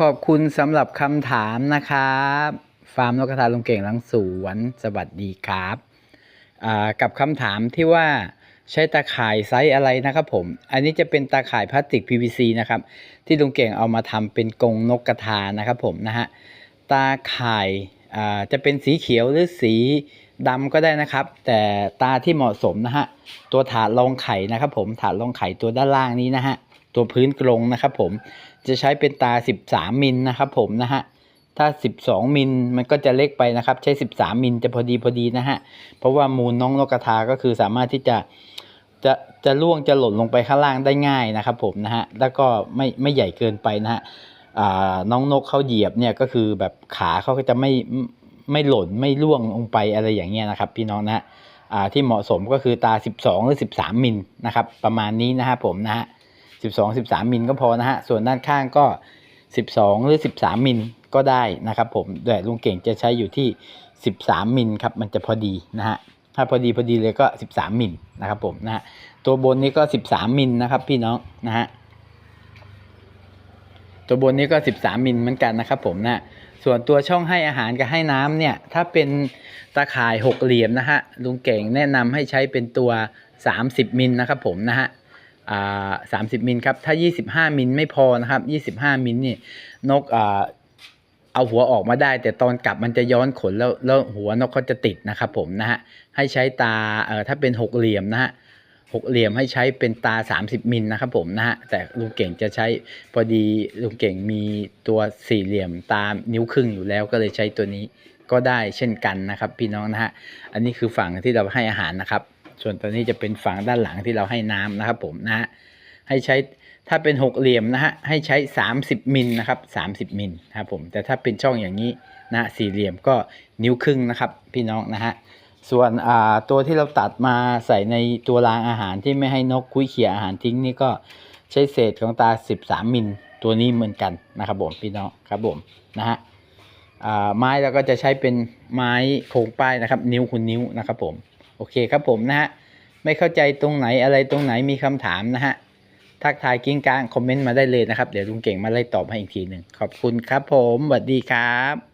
ขอบคุณสำหรับคำถามนะครับ ฟาร์มนกกระทาลุงเก่งหลังสวนสวัสดีครับกับคำถามที่ว่าใช้ตาข่ายไซส์อะไรนะครับผม อันนี้จะเป็นตาข่ายพลาสติก PVC นะครับ ที่ลุงเก่งเอามาทำเป็นกรงนกกระทานะครับผมนะฮะ ตาข่ายจะเป็นสีเขียวหรือสี ดำก็ได้นะครับ แต่ตาที่เหมาะสมนะฮะตัวถาดรองไข่นะครับ ผมถาดรองไข่ตัวด้านล่างนี้นะฮะตัวพื้นกรงนะครับ ผมจะใช้เป็นตา 13 มิลนะครับ ผมนะฮะถ้า 12 มิลมันก็จะเล็กไปนะครับ ใช้ 13 มิลจะพอดีพอดีนะฮะเพราะว่ามูลน้องนกกระทาก็คือสามารถที่จะจะจะล่วงจะหล่นลงไปข้างล่างได้ง่ายนะครับ ผมนะฮะแล้วก็ไม่ไม่ใหญ่เกินไปนะฮะน้องนกเขาเหยียบเนี่ยก็คือแบบขาเขาก็จะไม่ ไม่หล่นไม่ล่วงลงไปอะไรอย่างเงี้ยนะครับ พี่น้องนะฮะที่เหมาะสมก็คือตา 12 หรือ 13 มิลนะครับ ประมาณนี้นะฮะผมนะฮะ12 13 มิลก็พอนะฮะส่วนด้านข้างก็ 12 หรือ 13 มิลก็ได้นะครับ ผมแต่ลุงเก่งจะใช้อยู่ที่ 13 มิลครับมันจะพอดีนะฮะถ้าพอดีพอดีเลยก็ 13 มิลนะครับผมนะฮะตัวบนนี้ก็ 13 มิลนะครับ พี่น้องนะฮะตัวบนนี้ก็ 13 มิลเหมือนกันนะครับ ผมนะ ส่วนตัวช่องให้อาหารกับให้น้ำเนี่ย ถ้าเป็นตาข่ายหกเหลี่ยมนะฮะลุงเก่งแนะนำให้ใช้เป็นตัว 30 มิลนะครับผมนะฮะสามสิบมิลครับ ถ้า 25 มิลไม่พอนะครับ 25 มิลนี่นกอ่าเอาหัวออกมาได้ แต่ตอนกลับมันจะย้อนขนแล้วแล้วหัวนกเขาจะติดนะครับผมนะฮะให้ใช้ตาเอ่อถ้าเป็นหกเหลี่ยมนะฮะ หกเหลี่ยมให้ใช้เป็นตา 30 มิลนะครับผมนะฮะแต่ลุงเก่งจะใช้พอดีลุงเก่งมีตัวสี่เหลี่ยมตามนิ้วครึ่งอยู่แล้วก็เลยใช้ตัวนี้ก็ได้เช่นกันนะครับ พี่น้องนะฮะอันนี้คือฝั่งที่เราให้อาหารนะครับ ส่วนตัวนี้จะเป็นฝั่งด้านหลังที่เราให้น้ำนะครับผมนะฮะให้ใช้ถ้าเป็นหกเหลี่ยมนะฮะให้ใช้ 30มิลนะครับ30มิลนะครับผมแต่ถ้าเป็นช่องอย่างนี้นะสี่เหลี่ยมก็นิ้วครึ่งนะครับ พี่น้องนะฮะ ส่วนอ่าตัวที่เราตัดมาใส่ในตัวรางอาหารที่ไม่ให้นกคุ้ยเขี่ยอาหารทิ้งนี่ก็ใช้เศษของตา 13 มิลตัวนี้เหมือนกันนะครับผมพี่น้องครับผมนะฮะอ่าไม้เราก็จะใช้เป็นไม้โครงป้ายนะครับ นิ้วคุณนิ้วนะครับผมโอเคครับผมนะฮะไม่เข้าใจตรงไหนอะไรตรงไหนมีคำถามนะฮะทักทายกิ้งก้างคอมเมนต์มาได้เลยนะครับ เดี๋ยวลุงเก่งมาไล่ตอบให้อีกทีหนึ่งขอบคุณครับผมสวัสดีครับ